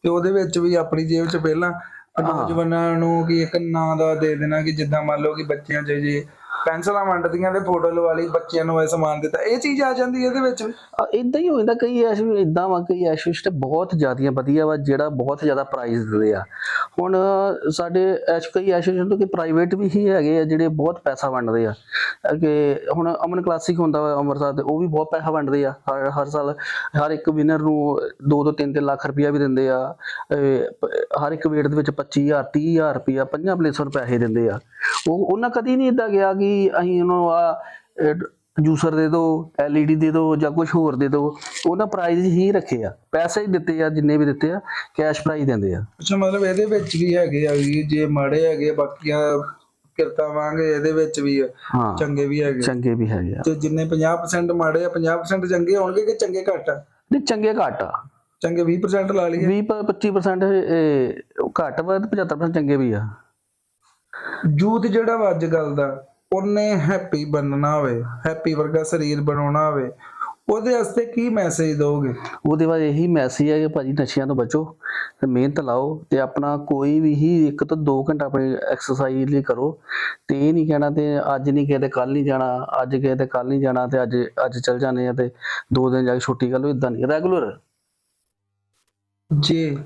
[SPEAKER 2] ਤੇ ਉਹਦੇ ਵਿੱਚ ਵੀ ਆਪਣੀ ਜੇਬ 'ਚ ਪਹਿਲਾਂ ਨੌਜਵਾਨਾਂ ਨੂੰ ਕਿ ਇੱਕ ਨਾਂ ਦਾ ਦੇ ਦੇਣਾ ਕਿ ਜਿੱਦਾਂ ਮੰਨ ਲਓ ਕਿ ਬੱਚਿਆਂ 'ਚ ਜੇ ਪੈਨਸਲਾਂ ਵੰਡਦੀਆਂ ਤੇ ਫੋਟੋ ਲਵਾ ਲਈ, ਬੱਚਿਆਂ ਨੂੰ ਇਹ ਸਮਾਨ ਦਿੱਤਾ। ਇਹ ਚੀਜ਼ ਆ ਜਾਂਦੀ ਇਹਦੇ ਵਿੱਚ? ਵੀ
[SPEAKER 1] ਇਦਾਂ ਹੀ ਹੋ ਜਾਂਦਾ, ਕਈ ਐਸ਼ ਇਦਾਂ ਵਾ, ਕਈ ਐਸ਼ ਤੇ ਬਹੁਤ ਜ਼ਿਆਦੀਆਂ ਵਧੀਆ ਵਾ, ਜਿਹੜਾ ਬਹੁਤ ਜ਼ਿਆਦਾ ਪ੍ਰਾਈਜ਼ ਦਿੰਦੇ ਆ। ਹੁਣ ਸਾਡੇ ਐਸ਼, ਕਈ ਐਸੋਸੀਏਸ਼ਨ ਤੋਂ ਕਿ ਪ੍ਰਾਈਵੇਟ ਵੀ ਹੀ ਹੈਗੇ ਆ, ਜਿਹੜੇ ਬਹੁਤ ਪੈਸਾ ਵੰਡਦੇ ਆ। ਕਿ ਹੁਣ ਅਮਨ ਕਲਾਸਿਕ ਹੁੰਦਾ ਵਾ ਅੰਮ੍ਰਿਤਸਰ ਤੇ, ਉਹ ਵੀ ਬਹੁਤ ਪੈਸਾ ਵੰਡਦੇ ਆ। ਹਰ ਹਰ ਸਾਲ ਹਰ ਇੱਕ ਵਿਨਰ ਨੂੰ 2 ਤੋਂ 3 3 ਲੱਖ ਰੁਪਇਆ ਵੀ ਦਿੰਦੇ ਆ। ਹਰ ਇੱਕ ਵੇਟ ਦੇ ਵਿੱਚ 25000 30000 ਰੁਪਇਆ ਪੰਜਾਂ ਪਲੇਸਾਂ ਨੂੰ ਪੈਸੇ ਦਿੰਦੇ ਆ। ਉਹ, ਉਹਨਾਂ ਕਦੀ ਨਹੀਂ ਇਦਾਂ ਗਿਆ ਕਿ ਅਸੀਂ ਉਹਨੂੰ ਆ ਜੂਸਰ ਦੇ ਦਿਓ ਐਲਈਡੀ ਦੇ ਦਿਓ ਜਾਂ ਕੁਝ ਹੋਰ ਦੇ ਦਿਓ ਉਹਨਾਂ ਪ੍ਰਾਈਜ਼ ਹੀ ਰੱਖੇ ਆ। ਪੈਸੇ ਹੀ ਦਿੱਤੇ ਆ ਜਿੰਨੇ ਵੀ ਦਿੱਤੇ ਆ ਕੈਸ਼ ਪ੍ਰਾਈਜ਼ ਦਿੰਦੇ ਆ।
[SPEAKER 2] ਅੱਛਾ ਮਤਲਬ ਇਹਦੇ ਵਿੱਚ ਵੀ ਹੈਗੇ ਆ ਵੀ ਜੇ ਮਾੜੇ ਹੈਗੇ ਬਾਕੀਆਂ ਕਿਰਤਾ ਵਾਂਗੇ ਇਹਦੇ ਵਿੱਚ ਵੀ ਚੰਗੇ ਵੀ ਹੈਗੇ
[SPEAKER 1] ਚੰਗੇ ਵੀ ਹੈਗੇ ਆ।
[SPEAKER 2] ਤੇ ਜਿੰਨੇ 50% ਮਾੜੇ ਆ 50% ਚੰਗੇ ਹੋਣਗੇ ਕਿ ਚੰਗੇ ਘੱਟ ਆ?
[SPEAKER 1] ਨਹੀਂ ਚੰਗੇ ਘੱਟ ਆ।
[SPEAKER 2] ਚੰਗੇ 20% ਲਾ ਲਈਏ।
[SPEAKER 1] 20 ਪ- 25% ਇਹ ਉਹ ਘੱਟ ਵਾ ਤੇ 75% ਚੰਗੇ ਵੀ ਆ।
[SPEAKER 2] ਯੂਥ ਜਿਹੜਾ ਵਾ ਅੱਜ ਕੱਲ ਦਾ ਉਹਨੇ ਹੈਪੀ ਬਣਨਾ ਹੋਵੇ ਹੈਪੀ ਵਰਗਾ ਸਰੀਰ ਬਣਾਉਣਾ ਹੋਵੇ ਉਹਦੇ ਵਾਸਤੇ ਕੀ ਮੈਸੇਜ ਦੋਗੇ
[SPEAKER 1] ਉਹਦੇ ਬਾਅਦ ਇਹੀ ਮੈਸੇਜ ਹੈ ਕਿ ਭਾਜੀ ਨਸ਼ਿਆਂ ਤੋਂ ਬਚੋ ਤੇ ਮਿਹਨਤ ਲਾਓ ਤੇ ਆਪਣਾ ਕੋਈ ਵੀ ਹੀ ਇੱਕ ਤੋਂ 2 ਘੰਟਾ ਆਪਣੀ ਐਕਸਰਸਾਈਜ਼ ਲਈ ਕਰੋ ਤੇ ਇਹ ਨਹੀਂ ਕਹਿਣਾ ਤੇ ਅੱਜ ਨਹੀਂ ਗਏ ਤੇ ਕੱਲ ਨਹੀਂ ਜਾਣਾ ਅੱਜ ਗਏ ਤੇ ਕੱਲ ਨਹੀਂ ਜਾਣਾ ਤੇ ਅੱਜ ਅੱਜ ਚੱਲ ਜਾਂਦੇ ਆ ਤੇ ਦੋ ਦਿਨ ਜਾ ਕੇ ਛੁੱਟੀ ਕਰ ਲਓ ਇਦਾਂ ਨਹੀਂ ਰੈਗੂਲਰ
[SPEAKER 2] ਜੇ।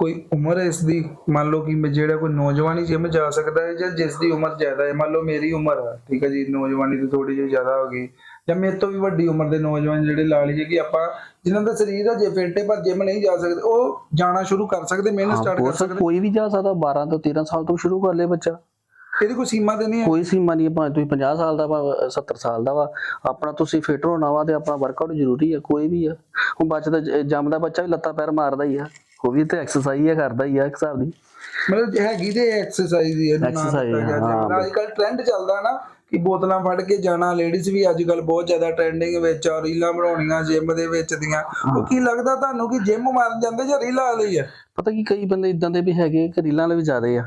[SPEAKER 2] ਕੋਈ ਉਮਰ ਹੈ ਇਸ ਦੀ ਮੰਨ ਲਓ ਕਿ ਮੈਂ ਜਿਹੜਾ ਕੋਈ ਨੌਜਵਾਨੀ ਜਿਮ ਜਾ ਸਕਦਾ ਹੈ ਜਾਂ ਜਿਸ ਦੀ ਉਮਰ ਜ਼ਿਆਦਾ ਹੈ ਮੰਨ ਲਓ ਮੇਰੀ ਉਮਰ ਹੈ ਠੀਕ ਹੈ ਜੀ ਨੌਜਵਾਨੀ ਤੋਂ ਥੋੜੀ ਜਿਹੀ ਜ਼ਿਆਦਾ ਹੋ ਗਈ ਜਾਂ ਮੇਰੇ ਤੋਂ ਵੀ ਵੱਡੀ ਉਮਰ ਦੇ ਨੌਜਵਾਨ ਜਿਹੜੇ ਲਾ ਲਈਏ ਕਿ ਆਪਾਂ ਜਿਨ੍ਹਾਂ ਦਾ ਸਰੀਰ ਹੈ ਜੇ ਫਿੱਟ ਹੈ ਪਰ ਜਿਮ ਨਹੀਂ ਜਾ ਸਕਦੇ ਉਹ ਜਾਣਾ ਸ਼ੁਰੂ ਕਰ ਸਕਦੇ ਮਿਹਨਤ ਸਟਾਰਟ ਕਰ ਸਕਦੇ।
[SPEAKER 1] ਕੋਈ ਵੀ ਜਾ ਸਕਦਾ 12 ਤੋਂ 13 ਸਾਲ ਤੋਂ ਸ਼ੁਰੂ ਕਰ ਲੇ ਬੱਚਾ।
[SPEAKER 2] ਇਹਦੀ ਕੋਈ ਸੀਮਾ ਤੇ ਨਹੀਂ ਹੈ?
[SPEAKER 1] ਕੋਈ ਸੀਮਾ ਨਹੀਂ ਹੈ, ਭਾਵੇਂ ਤੁਸੀਂ 50 ਸਾਲ ਦਾ ਭਾਵੇਂ 70 ਸਾਲ ਦਾ ਵਾ। ਆਪਣਾ ਤੁਸੀਂ ਫਿਟ ਹੋਣਾ ਵਾ ਤੇ ਆਪਣਾ ਵਰਕਆਊਟ ਜ਼ਰੂਰੀ ਆ ਕੋਈ ਵੀ ਆ ਹੁਣ ਬੱਚਦਾ ਜ- ਜੰਮਦਾ ਬੱਚਾ ਵੀ ਲੱਤਾਂ ਪੈਰ ਮਾਰਦਾ ਹੀ ਆ। ਉਹ ਵੀ ਤੇ ਐਕਸਰਸਾਈਜ਼ ਹੀ ਕਰਦਾ ਹੀ ਆ ਇੱਕ ਹਿਸਾਬ ਦੀ।
[SPEAKER 2] ਮਤਲਬ ਹੈਗੀ ਤੇ ਐਕਸਰਸਾਈਜ਼ ਹੀ ਹੈ ਇਹਨੂੰ ਨਾਮ
[SPEAKER 1] Exercise,
[SPEAKER 2] ਦਿੱਤਾ ਗਿਆ
[SPEAKER 1] ਹਾਂ,
[SPEAKER 2] ਜਿਵੇਂ ਅੱਜ ਕੱਲ ਟ੍ਰੈਂਡ ਚੱਲਦਾ ਨਾ ਕਿ ਬੋਤਲਾਂ ਫੜ ਕੇ ਜਾਣਾ ਲੇਡੀਜ਼ ਵੀ ਅੱਜ ਕੱਲ ਬਹੁਤ ਜ਼ਿਆਦਾ ਟ੍ਰੈਂਡਿੰਗ ਵਿੱਚ ਆ ਰੀਲਾਂ ਬਣਾਉਣੀਆਂ ਜਿਮ ਦੇ ਵਿੱਚ ਦੀਆਂ। ਉਹ ਕੀ ਲੱਗਦਾ ਤੁਹਾਨੂੰ ਕਿ ਜਿਮ ਮਾਰਨ ਜਾਂਦੇ ਜਾਂ ਰੀਲਾਂ ਵਾਲੇ ਹੀ ਆ?
[SPEAKER 1] ਪਤਾ ਕੀ ਕਈ ਬੰਦੇ ਇਦਾਂ ਦੇ ਵੀ ਹੈਗੇ ਕਿ ਰੀਲਾਂ ਵਾਲੇ ਵੀ ਜ਼ਿਆਦੇ ਆ।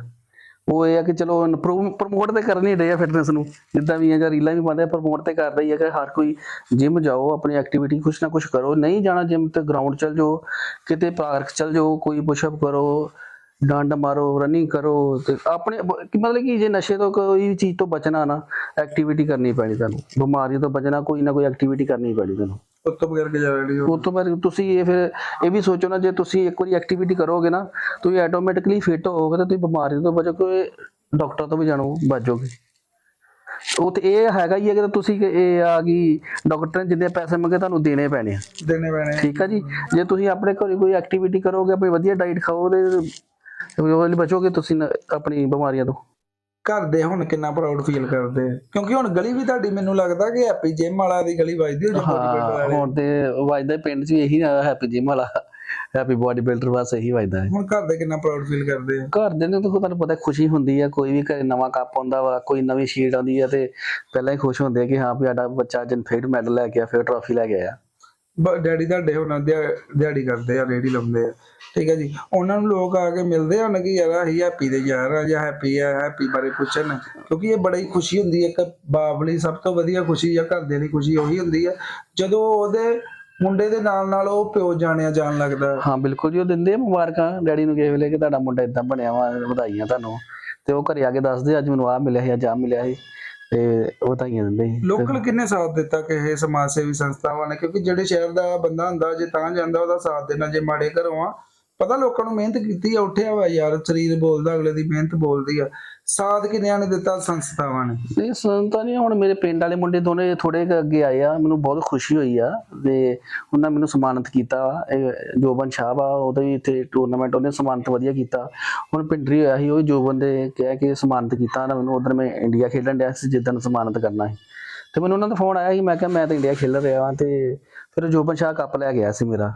[SPEAKER 1] ਉਹ ਇਹ ਆ ਕਿ ਚਲੋ ਪ੍ਰਮੋਟ ਤੇ ਕਰਨੀ ਹੀ ਰਹੇ ਆ ਫਿਟਨੈਸ ਨੂੰ। ਜਿੱਦਾਂ ਵੀ ਆ ਜਾਂ ਰੀਲਾਂ ਵੀ ਪਾਉਂਦੇ ਆ ਪ੍ਰਮੋਟ ਤੇ ਕਰਦਾ ਹੀ ਆ ਕਿ ਹਰ ਕੋਈ ਜਿਮ ਜਾਓ, ਆਪਣੀ ਐਕਟੀਵਿਟੀ ਕੁਛ ਨਾ ਕੁਛ ਕਰੋ। ਨਹੀਂ ਜਾਣਾ ਜਿਮ ਤੇ ਗਰਾਊਂਡ ਚਲ ਜਾਓ, ਕਿਤੇ ਪਾਰਕ ਚਲ ਜਾਓ, ਕੋਈ ਪੁਸ਼ਅਪ ਕਰੋ, ਡੰਡ ਮਾਰੋ ਰਨਿੰਗ ਕਰੋ ਤੇ ਆਪਣੇ ਮਤਲਬ ਕਿ ਜੇ ਨਸ਼ੇ ਤੋਂ ਕੋਈ ਵੀ ਚੀਜ਼ ਤੋਂ ਬਚਣਾ ਨਾ ਐਕਟੀਵਿਟੀ ਕਰਨੀ ਪੈਣੀ ਤੁਹਾਨੂੰ। ਬਿਮਾਰੀ ਤੋਂ ਬਚਣਾ, ਕੋਈ ਨਾ ਕੋਈ ਐਕਟੀਵਿਟੀ ਕਰਨੀ ਪੈਣੀ ਤੁਹਾਨੂੰ।
[SPEAKER 2] ਉਸ ਤੋਂ ਬਗੈਰ ਗੁਜ਼ਾਰਾ ਨਹੀਂ ਹੋ
[SPEAKER 1] ਉਸ ਤੋਂ ਬਾਅਦ ਤੁਸੀਂ ਇਹ ਫਿਰ ਇਹ ਵੀ ਸੋਚੋ ਨਾ ਜੇ ਤੁਸੀਂ ਇੱਕ ਵਾਰੀ ਐਕਟੀਵਿਟੀ ਕਰੋਗੇ ਨਾ ਤੁਸੀਂ ਆਟੋਮੈਟਿਕਲੀ ਫਿਟ ਹੋਵੋਗੇ ਤੇ ਤੁਸੀਂ ਬਿਮਾਰੀ ਤੋਂ ਬਚੋਗੇ ਡਾਕਟਰ ਤੋਂ ਵੀ ਜਾਣੋ ਬਚੋਗੇ। ਉਹ ਤੇ ਇਹ ਹੈਗਾ ਹੀ ਹੈ ਕਿ ਤੁਸੀਂ ਇਹ ਆ ਕਿ ਡਾਕਟਰ ਨੇ ਜਿੰਨੇ ਪੈਸੇ ਮੰਗੇ ਤੁਹਾਨੂੰ ਦੇਣੇ ਪੈਣੇ ਆ।
[SPEAKER 2] ਦੇਣੇ ਪੈਣੇ
[SPEAKER 1] ਠੀਕ ਆ ਜੀ? ਜੇ ਤੁਸੀਂ ਆਪਣੇ ਘਰੇ ਕੋਈ ਐਕਟੀਵਿਟੀ ਕਰੋਗੇ ਆਪਣੀ ਵਧੀਆ ਡਾਈਟ ਖਾਓ ਤੇ ਉਹਦੇ ਲਈ ਬਚੋਗੇ ਤੁਸੀਂ ਆਪਣੀ ਬਿਮਾਰੀਆਂ ਤੋਂ।
[SPEAKER 2] ਘਰ ਦੇ ਹੁਣ ਕਿੰਨਾ ਪ੍ਰਾਊਡ ਫੀਲ ਕਰਦੇ ਆ। ਕਿਉਂਕਿ ਹੁਣ ਗਲੀ ਵੀ ਤੁਹਾਡੀ ਮੈਨੂੰ ਲੱਗਦਾ ਕਿ ਹੈਪੀ ਜਿਮ ਵਾਲਾ ਦੀ ਗਲੀ ਵੱਜਦੀ ਹੋ
[SPEAKER 1] ਹਾਂ ਹੁਣ ਤੇ ਵਜਦਾ ਪਿੰਡ 'ਚ ਵੀ ਇਹੀ ਹੈਪੀ ਜਿਮ ਵਾਲਾ। ਹੈਪੀ ਬਾਡੀ ਬਿਲਡਰ ਬਸ ਇਹੀ ਵਜਦਾ ਹੈ।
[SPEAKER 2] ਹੁਣ ਘਰ ਦੇ ਕਿੰਨਾ ਪ੍ਰਾਊਡ ਫੀਲ ਕਰਦੇ ਆ।
[SPEAKER 1] ਘਰ ਦੇ ਨੂੰ ਤਾਂ ਤੁਹਾਨੂੰ ਪਤਾ ਖੁਸ਼ੀ ਹੁੰਦੀ ਆ ਕੋਈ ਵੀ ਘਰੇ ਨਵਾਂ ਕੱਪ ਆਉਂਦਾ ਵਾ ਕੋਈ ਨਵੀਂ ਸ਼ੀਟ ਆਉਂਦੀ ਆ ਤੇ ਪਹਿਲਾਂ ਹੀ ਖੁਸ਼ ਹੁੰਦੇ ਆ ਕਿ ਹਾਂ ਵੀ ਸਾਡਾ ਬੱਚਾ ਅੱਜ ਫੇਰ ਮੈਡਲ ਲੈ ਕੇ ਆ ਫੇਰ ਟਰਾਫੀ ਲੈ ਕੇ ਆਇਆ।
[SPEAKER 2] ਬ- ਡੈਡੀ ਤੁਹਾਡੇ ਹੁਣ ਦਿਹਾ- ਦਿਹਾੜੀ ਕਰਦੇ ਆ, ਰੇੜੀ ਲਾਉਂਦੇ ਆ। ਠੀਕ ਹੈ ਜੀ? ਉਹਨਾਂ ਨੂੰ ਲੋਕ ਆ ਕੇ ਮਿਲਦੇ ਹਨ ਕਿ ਯਾਰ ਅਸੀਂ ਹੈਪੀ ਦੇ ਯਾਰ ਆ ਜਾਂ ਹੈਪੀ ਆ ਹੈਪੀ ਬਾਰੇ ਪੁੱਛਣ। ਕਿਉਂਕਿ ਇਹ ਬੜੀ ਖੁਸ਼ੀ ਹੁੰਦੀ ਹੈ। ਇੱਕ ਬਾਪ ਲਈ ਸਭ ਤੋਂ ਵਧੀਆ ਖੁਸ਼ੀ ਜਾਂ ਘਰਦਿਆਂ ਦੀ ਖੁਸ਼ੀ ਉਹੀ ਹੁੰਦੀ ਹੈ। ਜਦੋਂ ਉਹਦੇ ਮੁੰਡੇ ਦੇ ਨਾਲ ਨਾਲ ਉਹ ਪਿਓ ਜਾਣਿਆ ਜਾਣ ਲੱਗਦਾ।
[SPEAKER 1] ਹਾਂ, ਬਿਲਕੁਲ ਜੀ। ਉਹ ਦਿੰਦੇ ਆ ਮੁਬਾਰਕਾਂ। ਡੈਡੀ ਨੂੰ ਕਿਸੇ ਵੇਲੇ ਕਿ ਤੁਹਾਡਾ ਮੁੰਡਾ ਇਦਾਂ ਬਣਿਆ ਵਾ, ਵਧਾਈਆਂ ਤੁਹਾਨੂੰ। ਤੇ ਉਹ ਘਰੇ ਆ ਕੇ ਦੱਸਦੇ, ਅੱਜ ਮੈਨੂੰ ਆਹ ਮਿਲਿਆ ਸੀ, ਅੱਜ ਆਹ ਮਿਲਿਆ ਸੀ। ਤੇ ਉਹ ਵਧਾਈਆਂ ਦਿੰਦੇ ਸੀ।
[SPEAKER 2] ਲੋਕਲ ਕਿੰਨੇ ਸਾਥ ਦਿੱਤਾ ਕਿ ਇਹ ਸਮਾਜ ਸੇਵੀ ਸੰਸਥਾਵਾਂ ਨੇ? ਕਿਉਂਕਿ ਜਿਹੜੇ ਸ਼ਹਿਰ ਦਾ ਬੰਦਾ ਹੁੰਦਾ, ਜੇ ਤਾਂ ਜਾਂਦਾ, ਉਹਦਾ ਸਾਥ ਦੇਣਾ। ਜੇ ਮਾੜੇ ਘਰੋਂ ਆ ਪਤਾ ਲੋਕਾਂ ਨੂੰ ਮਿਹਨਤ ਕੀਤੀ ਆ, ਉੱਠਿਆ ਵਾ ਯਾਰ, ਸਰੀਰ ਬੋਲਦਾ, ਅਗਲੇ ਦੀ ਮਿਹਨਤ ਬੋਲਦੀ ਆ। ਸਾਥ ਕਿੰਨਿਆਂ ਨੇ ਦਿੱਤਾ? ਸੰਸਥਾਵਾਂ ਨੇ।
[SPEAKER 1] ਨਹੀਂ ਸੰਤਾ ਨਹੀਂ, ਹੁਣ ਮੇਰੇ ਪਿੰਡ ਵਾਲੇ ਮੁੰਡੇ ਦੋਨੇ ਥੋੜੇ ਅੱਗੇ ਆਏ ਆ, ਮੈਨੂੰ ਬਹੁਤ ਖੁਸ਼ੀ ਹੋਈ ਆ ਤੇ ਉਹਨਾਂ ਮੈਨੂੰ ਸਨਮਾਨਿਤ ਕੀਤਾ। ਜੋਬਨ ਸ਼ਾਹ ਵਾ, ਉਹਦੇ ਵੀ ਇੱਥੇ ਟੂਰਨਾਮੈਂਟ ਉਹਨੇ ਸਨਮਾਨਿਤ ਵਧੀਆ ਕੀਤਾ। ਹੁਣ ਪਿੰਡਰੀ ਹੋਇਆ ਸੀ, ਉਹ ਵੀ ਜੋਬਨ ਦੇ ਕਹਿ ਕੇ ਸਨਮਾਨਿਤ ਕੀਤਾ। ਨਾ ਮੈਨੂੰ ਉਧਰ ਮੈਂ ਇੰਡੀਆ ਖੇਡਣ ਡਿਆ ਸੀ, ਜਿੱਦਣ ਸਨਮਾਨਿਤ ਕਰਨਾ ਸੀ। ਤੇ ਮੈਨੂੰ ਉਹਨਾਂ ਦਾ ਫੋਨ ਆਇਆ ਸੀ, ਮੈਂ ਕਿਹਾ ਮੈਂ ਤਾਂ ਇੰਡੀਆ ਖੇਲ ਰਿਹਾ ਹਾਂ ਤੇ ਫਿਰ ਜੋਬਨ ਸ਼ਾਹ ਕੱਪ ਲੈ ਗਿਆ ਸੀ ਮੇਰਾ।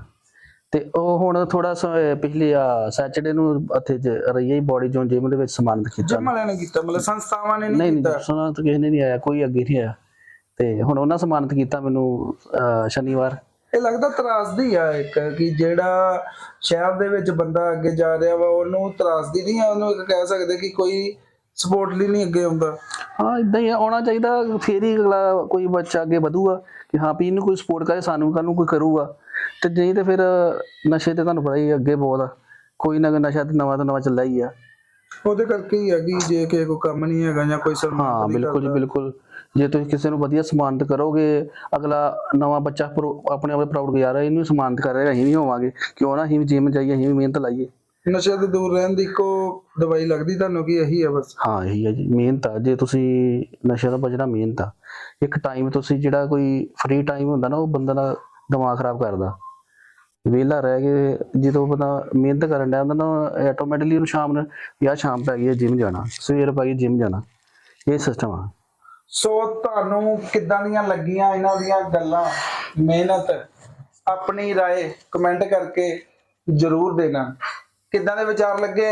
[SPEAKER 1] ਤੇ ਉਹ ਹੁਣ ਥੋੜਾ ਪਿਛਲੇ ਆ ਸੈਚਰਡੇ ਨੂੰ ਜ- ਰਈਏ ਬੋਡੀ ਜੋਨ ਜਿਮ ਦੇ ਵਿੱਚ ਸਨਮਾਨਿਤ ਕੀਤਾ
[SPEAKER 2] ਜਮ ਵਾਲਿਆਂ ਨੇ ਕੀਤਾ ਮਤਲਬ ਸੰਸਥਾਵਾਂ ਨੇ
[SPEAKER 1] ਨਹੀਂ
[SPEAKER 2] ਨਹੀਂ
[SPEAKER 1] ਨਹੀਂ
[SPEAKER 2] ਕੀਤਾ?
[SPEAKER 1] ਸੁਣਾ ਤਾਂ ਕਿਸੇ ਨੇ ਨਹੀਂ ਆਇਆ ਕੋਈ ਅੱਗੇ ਨਹੀਂ ਆਇਆ। ਤੇ ਹੁਣ ਉਹਨਾਂ ਸਨਮਾਨਿਤ ਕੀਤਾ ਮੈਨੂੰ ਸ਼ਨੀਵਾਰ।
[SPEAKER 2] ਇਹ ਲੱਗਦਾ ਤਰਾਸਦੀ ਆ ਇੱਕ ਕਿ ਜਿਹੜਾ ਸ਼ਹਿਰ ਦੇ ਵਿੱਚ ਬੰਦਾ ਅੱਗੇ ਜਾ ਰਿਹਾ ਵਾ ਉਹਨੂੰ ਤਰਾਸਦੀ ਨਹੀਂ ਆ ਉਹਨੂੰ ਇੱਕ ਕਹਿ ਸਕਦੇ ਕਿ ਕੋਈ ਸਪੋਰਟ ਲਈ ਨਹੀਂ ਅੱਗੇ ਆਉਂਦਾ।
[SPEAKER 1] ਹਾਂ ਇਦਾਂ ਹੀ ਆਉਣਾ ਚਾਹੀਦਾ ਫੇਰ ਹੀ ਅਗਲਾ ਕੋਈ ਬੱਚਾ ਅੱਗੇ ਵਧੂਗਾ ਕਿ ਹਾਂ ਵੀ ਇਹਨੂੰ ਕੋਈ ਸਪੋਰਟ ਕਰੇ ਸਾਨੂੰ ਕੱਲ ਨੂੰ ਕੋਈ ਕਰੂਗਾ। ਤੇ ਨਹੀਂ ਤੇ ਫਿਰ ਨਸ਼ੇ ਤੇ ਤੁਹਾਨੂੰ ਪਤਾ ਹੀ ਆ, ਅੱਗੇ ਬਹੁਤ ਆ। ਕੋਈ ਨਾ ਕੋਈ ਨਸ਼ਾ ਤੇ ਨਵਾਂ ਤੋਂ ਨਵਾਂ ਚੱਲਦਾ ਹੀ ਆ।
[SPEAKER 2] ਉਹਦੇ ਕਰਕੇ ਹੀ ਕਿ ਜੇ ਕਿਸੇ ਕੋ ਕੰਮ ਨਹੀਂ ਹੈਗਾ ਜਾਂ ਕੋਈ ਸਨਮਾਨ
[SPEAKER 1] ਹਾਂ
[SPEAKER 2] ਨਹੀਂ
[SPEAKER 1] ਬਿਲਕੁਲ ਜੀ
[SPEAKER 2] ਕਰਦਾ।
[SPEAKER 1] ਬਿਲਕੁਲ। ਜੇ ਤੁਸੀਂ ਕਿਸੇ ਨੂੰ ਵਧੀਆ ਸਨਮਾਨਿਤ ਕਰੋਗੇ ਅਗਲਾ ਨਵਾਂ ਬੱਚਾ ਪ੍ਰੋ- ਆਪਣੇ ਆਪ ਪ੍ਰਾਊਡ ਗੁਜ਼ਾਰ ਰਿਹਾ ਇਹਨੂੰ ਸਨਮਾਨਿਤ ਕਰ ਰਿਹਾ ਅਸੀਂ ਵੀ ਹੋਵਾਂਗੇ। ਕਿਉਂ ਨਾ ਅਸੀਂ ਵੀ ਜਿਮ ਜਾਈਏ ਅਸੀਂ ਵੀ ਮਿਹਨਤ ਲਾਈਏ।
[SPEAKER 2] ਨਸ਼ੇ ਤੋਂ ਦੂਰ ਰਹਿਣ ਦੀ ਇੱਕੋ ਦਵਾਈ ਲੱਗਦੀ ਤੁਹਾਨੂੰ ਕਿ ਇਹੀ ਆ ਬਸ?
[SPEAKER 1] ਹਾਂ ਇਹੀ ਹੈ ਜੀ ਮਿਹਨਤ ਆ। ਜੇ ਤੁਸੀਂ ਨਸ਼ੇ ਤੋਂ ਬਚਣਾ ਮਿਹਨਤ ਆ। ਇੱਕ ਟਾਈਮ ਤੁਸੀਂ ਜਿਹੜਾ ਕੋਈ ਫ੍ਰੀ ਟਾਈਮ ਹੁੰਦਾ ਨਾ ਉਹ ਬੰਦਾ ਦਾ ਦਿਮਾਗ ਖਰਾਬ ਕਰਦਾ ਵਿਹਲਾ ਰਹਿ ਕੇ ਜਦੋਂ ਬੰਦਾ ਮਿਹਨਤ ਕਰਨ ਡਿਆ ਹੁੰਦਾ ਨਾ ਆਟੋਮੈਟਿਕਲੀ ਉਹਨੂੰ ਸ਼ਾਮ ਨੂੰ ਯਾ ਸ਼ਾਮ ਪੈ ਗਈ ਜਿਮ ਜਾਣਾ ਸਵੇਰ ਪੈ ਗਈ ਜਿਮ ਜਾਣਾ ਇਹ ਸਿਸਟਮ ਆ
[SPEAKER 2] ਸੋ ਤੁਹਾਨੂੰ ਕਿੱਦਾਂ ਦੀਆਂ ਲੱਗੀਆਂ ਇਹਨਾਂ ਦੀਆਂ ਗੱਲਾਂ ਮਿਹਨਤ ਆਪਣੀ رائے ਕਮੈਂਟ ਕਰਕੇ ਜਰੂਰ ਦੇਣਾ ਕਿੱਦਾਂ ਦੇ ਵਿਚਾਰ ਲੱਗੇ